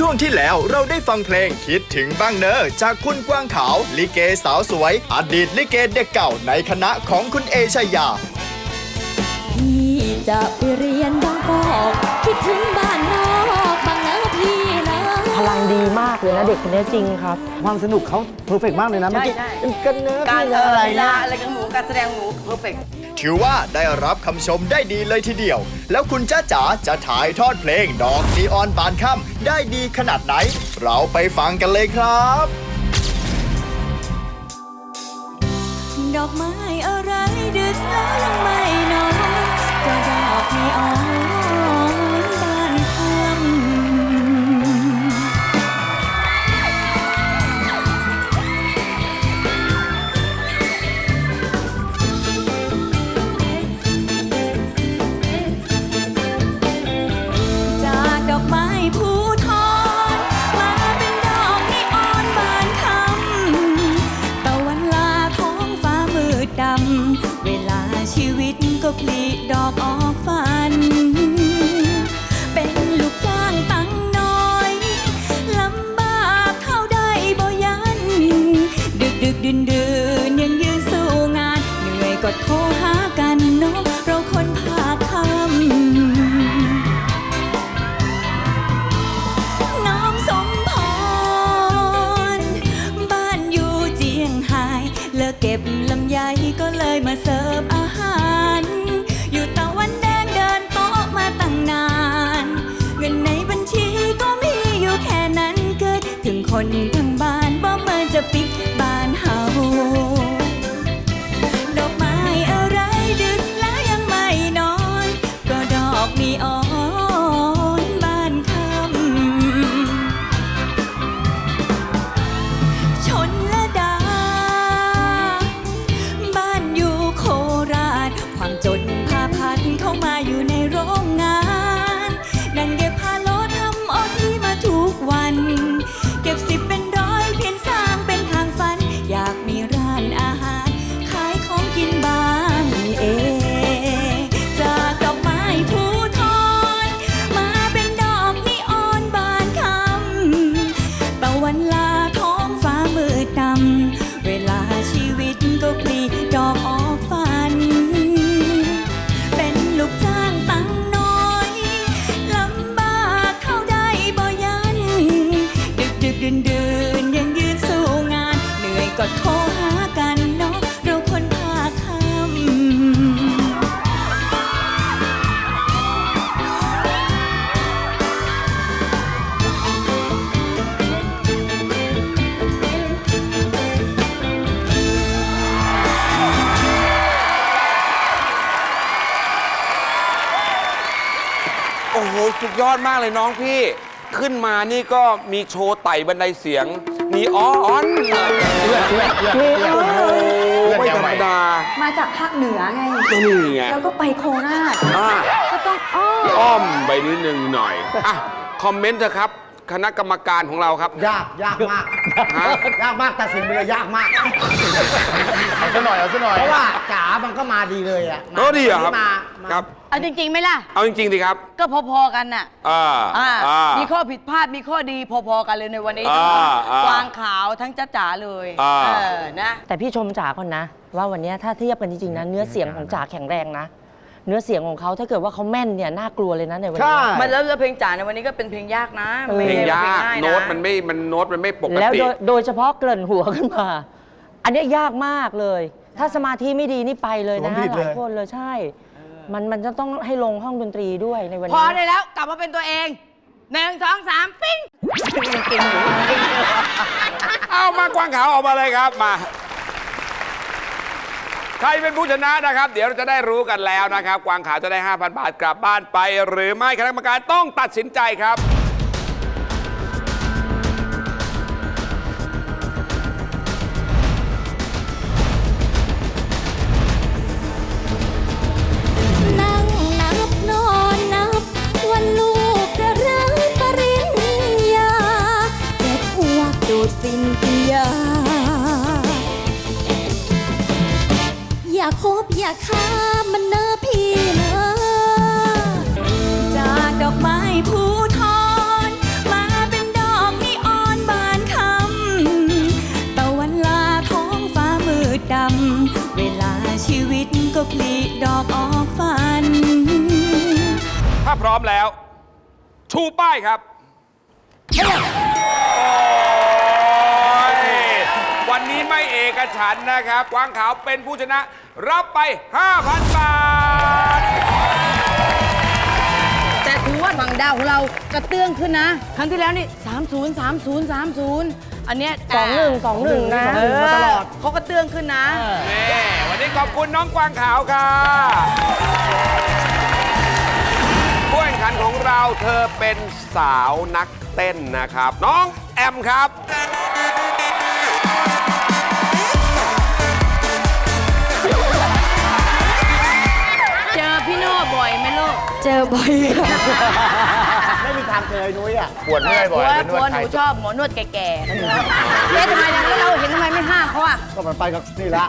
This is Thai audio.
ช่วงที่แล้วเราได้ฟังเพลงคิดถึงบ้างเนอจากคุณกวางขาว ลิเกสาวสวย อดีตลิเกเด็กเก่าในคณะของคุณเอชายา พี่จะไปเรียนบางกอกคิดถึงบ้านนอกบางนาพี่นะพลังดีมากเลยนะเด็กคนนี้จริงครับ ความสนุกเขาเพอร์เฟกมากเลยนะเมื่อกี้ใช่เป็นกันเนื้อการเป็นอะไรเวลานะอะไรกันหมูการแสดงหมูเพอร์เฟก ถือว่าได้รับคำชมได้ดีเลยทีเดียว แล้วคุณจ้าจ๋าจะถ่ายทอดเพลงดอกนีออนบานค่ำได้ดีขนาดไหน เราไปฟังกันเลยครับ ดอกไม้อะไรดึกแล้วยังไม่นอนก็ดอกนีออน ชีวิตก็ผลิดอกออกฟ้า คนทั้ง สุดยอดมากเลยน้องพี่ ขึ้นมานี่ก็มีโชว์ไต่บันไดเสียงมีอ้ออนโอ้โหไม่ธรรมดามาจากภาคเหนือไงนี่ไงแล้วก็ไปโคราชอะก็ต้องอ้ออ้อมไปนิดนึงหน่อยอะคอมเมนต์เถอะครับ คณะกรรมการของเราครับ ยากยากมากฮะยากมากตัดสินไปเลยยากมากเอาซะหน่อยเอาซะหน่อยเพราะว่าจ๋ามันก็มาดีเลยอะโอ้ดีเหรอครับมาครับ เอาจริงๆไหมล่ะ เอาจริงๆดิครับก็พอๆกันน่ะอ่าอ่าอ่า มีข้อผิดพลาดมีข้อดีพอๆกันเลยในวันนี้อ่าทั้งอ่ากวางขาวทั้งจ้าจ๋าเลยอ่า เออนะ แต่พี่ชมจ๋าก่อนนะ ว่าวันนี้ถ้าเทียบกันจริงๆนะเนื้อเสียงของจ๋าแข็งแรงนะ เนื้อเสียงของเขาถ้าเกิดว่าเขาแม่นเนี่ยน่ากลัวเลยนะในวันใช่นี้มันแล้วแล้วเพลงจ๋าในวันนี้ก็เป็นเพลงยากนะเออไม่เพลงใช่ยากเพลงง่ายนะ โน้ตมันไม่มันโน้ตมันไม่ปกแล้วติ โดยโดยเฉพาะเกริ่นหัวขึ้นมา อันเนี้ยยากมากเลย ถ้าสมาธิไม่ดีนี่ไปเลยนะผมผิดหเลยลายคนเลยใช่ มันมันจะต้องให้ลงห้องดนตรีด้วยในวันพอนี้ ได้แล้วกลับมาเป็นตัวเองหนึ่งสองสามปิ้งเก่งอยู่เก่งอยู่เอามากวางขาวออกมาเลยครับมา ใครเป็นผู้ชนะนะครับ เดี๋ยวเราจะได้รู้กันแล้วนะครับ กวางขาวจะได้ 5,000 บาทกลับบ้านไป หรือไม่คณะกรรมการต้องตัดสินใจครับ อย่าคบอยากค้ามันเนอพี่นะจากดอกไม้ผู้ทอนมาเป็นดอกนีออนบานคำตะวันลาท้องฟ้ามืดดำ เวลาชีวิตก็พลิดอกออกฟัน ถ้าพร้อมแล้ว ชูป้ายครับวันนี้ไม่เอกฉันนะครับกวางขาวเป็นผู้ชนะ รับไป 5,000 บาท แต่ถือว่าฝั่งดาวของเรากระเตื้องขึ้นนะ ครั้งที่แล้วนี่ 30 30 30 อันเนี้ยสองหนึ่งสองหนึ่งนะเออเขากระเตื้องขึ้นนะ นี่ วันนี้ขอบคุณน้องกวางขาวค่ะผู้แข่งขันของเราเธอเป็นสาวนักเต้นนะครับ น้องแอมครับ เจอบ่อยค่ะไม่มีทางเคยนุ้ยอะปวดเมื่อยบ่อยผัวเป็นนผัววดหไทนูยชอบหมอนวดแก่ๆเอ๊ะทำไมนะแล้วเราเห็นทำไมไม่ห้ามเขาอะก็มันไปกับนี่ละ